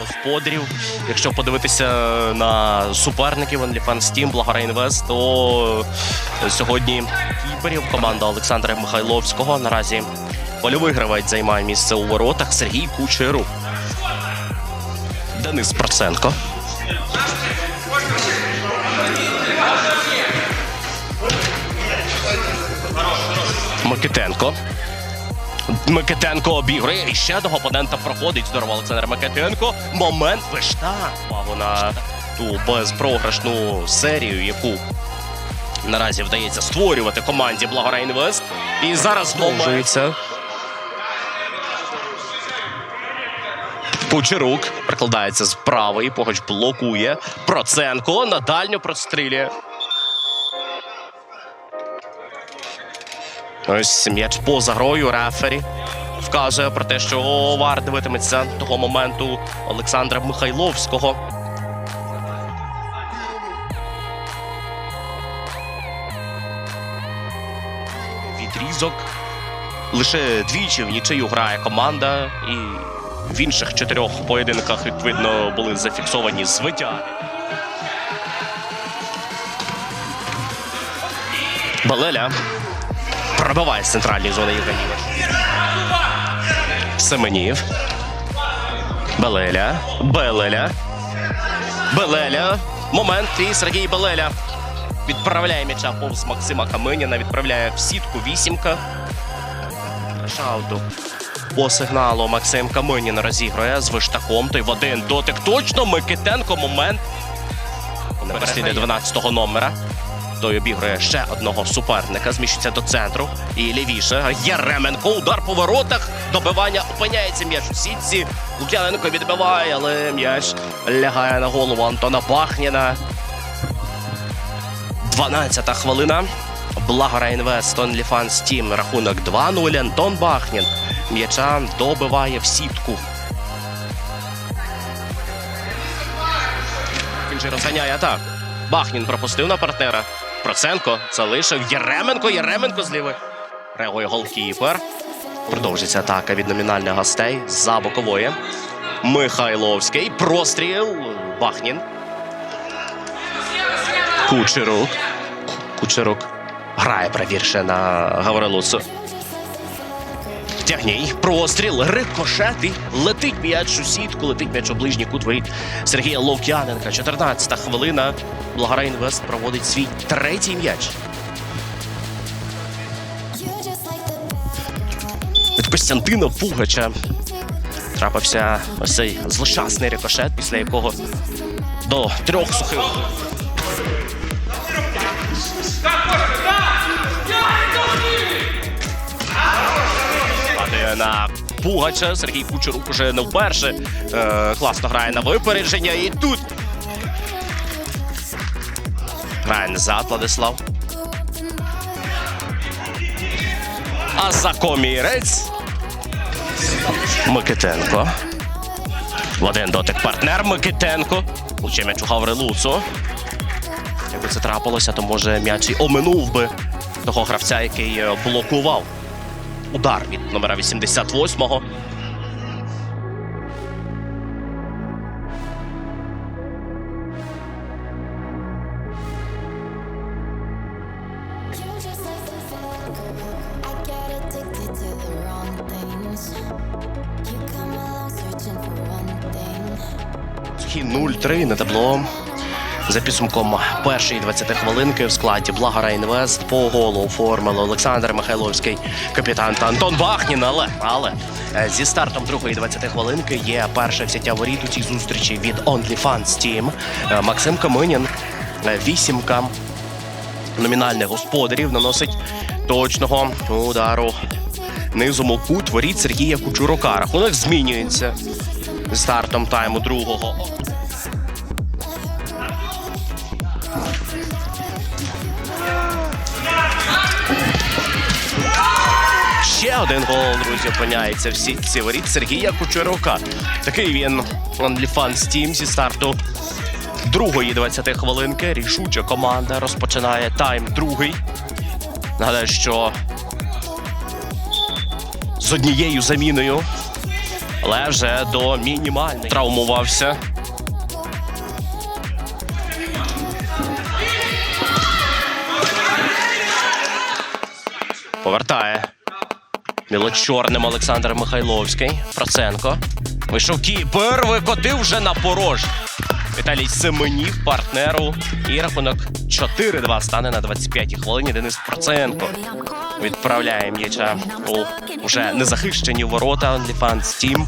господарів. Якщо подивитися на суперників OnlyFans Team, Благара Інвест, то сьогодні кіперів команда Олександра Михайловського наразі польовий гравець займає місце у воротах Сергій Кучерук. Денис Проценко. Микитенко. Микитенко обігрує і ще одного опонента проходить. Здорово, Олександр Микитенко. Момент вишта. Увагу на ту безпрограшну серію, яку наразі вдається створювати команді Благора Інвест. І зараз продовжується. Кучерук прикладається з правої, погач блокує. Проценко на дальню прострілює. Ось м'яч поза грою рефері вказує про те, що вар дивитиметься того моменту Олександра Михайловського. Відрізок. Лише двічі в нічию грає команда, і в інших чотирьох поєдинках, відповідно, були зафіксовані звиття. Балеля пробиває з центральної зони Євгенія. Семенів. Белеля. Белеля. Белеля. Момент. І Сергій Белеля. Відправляє м'яча повз Максима Каминіна. Відправляє в сітку вісімка. Шауту. По сигналу Максим Каминін розігрує з виштаком. Той в один дотик. Точно Микитенко. Момент. Переслідує 12-го номера. Той обігрує ще одного суперника, зміщується до центру. І лівіше. Єременко. Удар по воротах. Добивання опиняється м'яч у сітці. Лук'яненко відбиває, але м'яч лягає на голову Антона Бахніна. 12-та хвилина. Благора Інвест OnlyFans Team. Рахунок 2-0. Антон Бахнін. М'яча добиває в сітку. Він же розганяє атаку. Бахнін пропустив на партнера. Проценко залишив Єременко. Єременко зліва. Реагує голкіпер. Продовжиться атака від номінальних гостей за бокової. Михайловський. Простріл. Бахнін. Кучерук. Кучерук. Грає правірше на Гаврилусу. Тягній, простріл, рикошет і летить м'яч у сітку, летить м'яч у ближній кут воріт Сергія Ловкяненка. 14-та хвилина. Благара Інвест проводить свій третій м'яч. Костянтина Пугача трапився ось цей злощасний рикошет, після якого до трьох сухих. Пугача. Сергій Кучерук уже не вперше. Е, класно грає на випередження. І тут грає назад Владислав. А за комірець Микитенко. В один дотик партнер Микитенко. Луче м'яч у Гаврилуцу. Якби це трапилося, то може м'яч і оминув би того гравця, який е, блокував удар від номера 88-го. Сухі 0-3 на табло. За підсумком першої 20 хвилинки в складі Благора Інвест по голу оформили Олександр Михайловський, капітан та Антон Бахнін. Але, але е, зі стартом другої 20 хвилинки є перше взяття воріт у цій зустрічі від OnlyFans Team. Е, Максим Каминін, е, вісімка номінальних господарів наносить точного удару низом у кут воріт Сергія Кучурука. Рахунок змінюється стартом тайму другого. Ще один гол, друзі, опиняється в сітці воріт Сергія Кучерука. Такий він OnlyFans Team зі старту другої 20 хвилинки. Рішуча команда розпочинає тайм другий. Нагадаю, що з однією заміною але вже до мінімальної. Травмувався. Повертає. Білочорним Олександр Михайловський. Проценко. Вийшов кіпер, викотив вже на порож. Віталій Семенів, партнеру. І рахунок 4-2 стане на 25-й хвилині. Денис Проценко відправляє м'яча у вже незахищені ворота OnlyFans Team.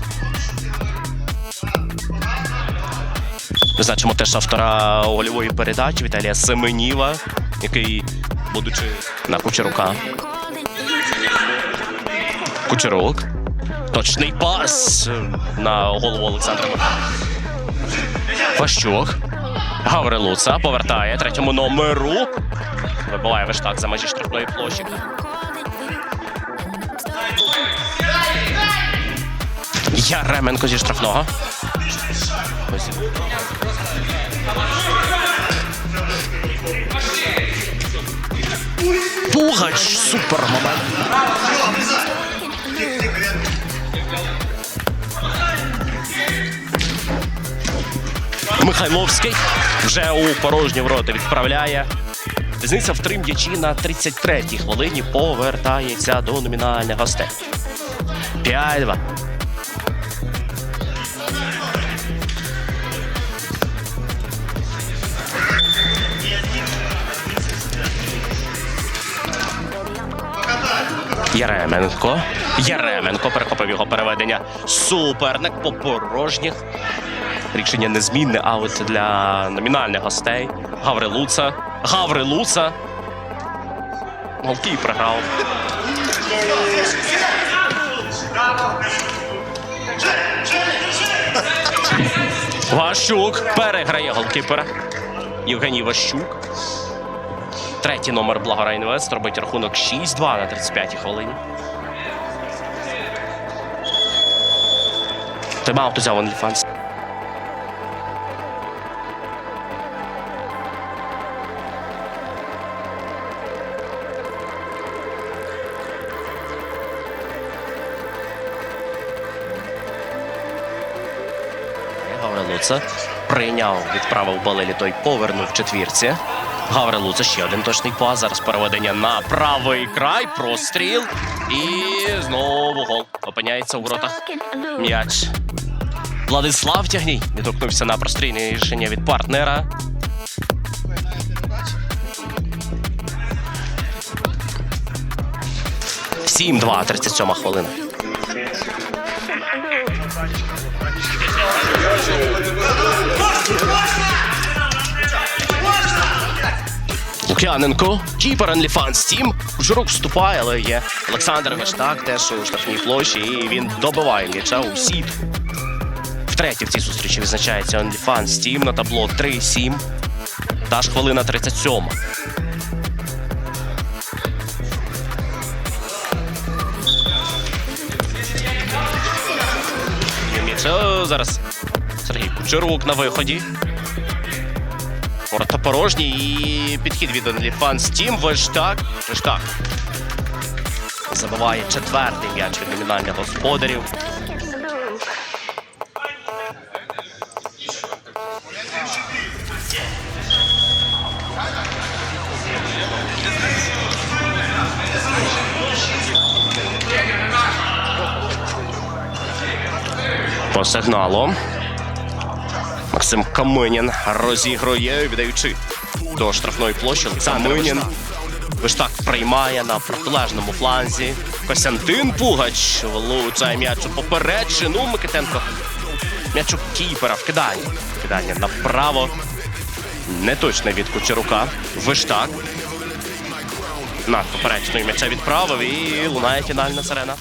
Визначимо теж автора гольової передачі Віталія Семеніва, який, будучи на Кучерука. Кучерук. Точний пас на голову Олександра Пащук. Гаврилуца повертає третьому номеру. Вибиває виштак за межі штрафної площі. Яременко зі штрафного. Пугач! Супер момент. Михайловський вже у порожні ворота відправляє. Різниця в три м'ячі на 33-й хвилині повертається до номінальних гостей. 5-2. Яременко. Яременко перехопив його переведення. Суперник по порожніх. Рішення незмінне, а от для номінальних гостей. Гаврилуца. Гаврилуца. Голкій програв. Ващук переграє голкіпера. Євгеній Ващук. Третій номер Благора Інвест робить рахунок 6-2 на 35-й хвилині. Тайм-аут узяв OnlyFans. Гаврилуца прийняв, відправив балелі, той повернув четвірці. Гаврилуца ще один точний пас. Зараз переведення на правий край. Простріл. І знову гол. Опиняється у воротах. М'яч. Владислав Тягній відгукнувся на прострільне рішення від партнера. Сім-два, 37 хвилина. Лук'яненко, кіпер OnlyFans Team. Журук вступає, але є Олександр Вештак теж у штрафній площі, і він добиває м'яча у сітку. Втретє в цій зустрічі відзначається OnlyFans Team на табло 3-7. Та ж хвилина 37. Зараз Сергій Кучерук на виході. Ворота порожні і підхід від OnlyFans Team. Вештак. Вештак. Забиває четвертий м'яч від номінальних господарів. По сигналу. Максим Каминін розігрує, віддаючи до штрафної площі. Каминін. Виштак приймає на протилежному фланзі. Костянтин Пугач влучає м'яч у попередчину. Микитенко. М'яч у кіпера вкидання. Вкидання направо. Неточне від Кучерука. Виштак. Над поперечною м'яча відправив і лунає фінальна сирена.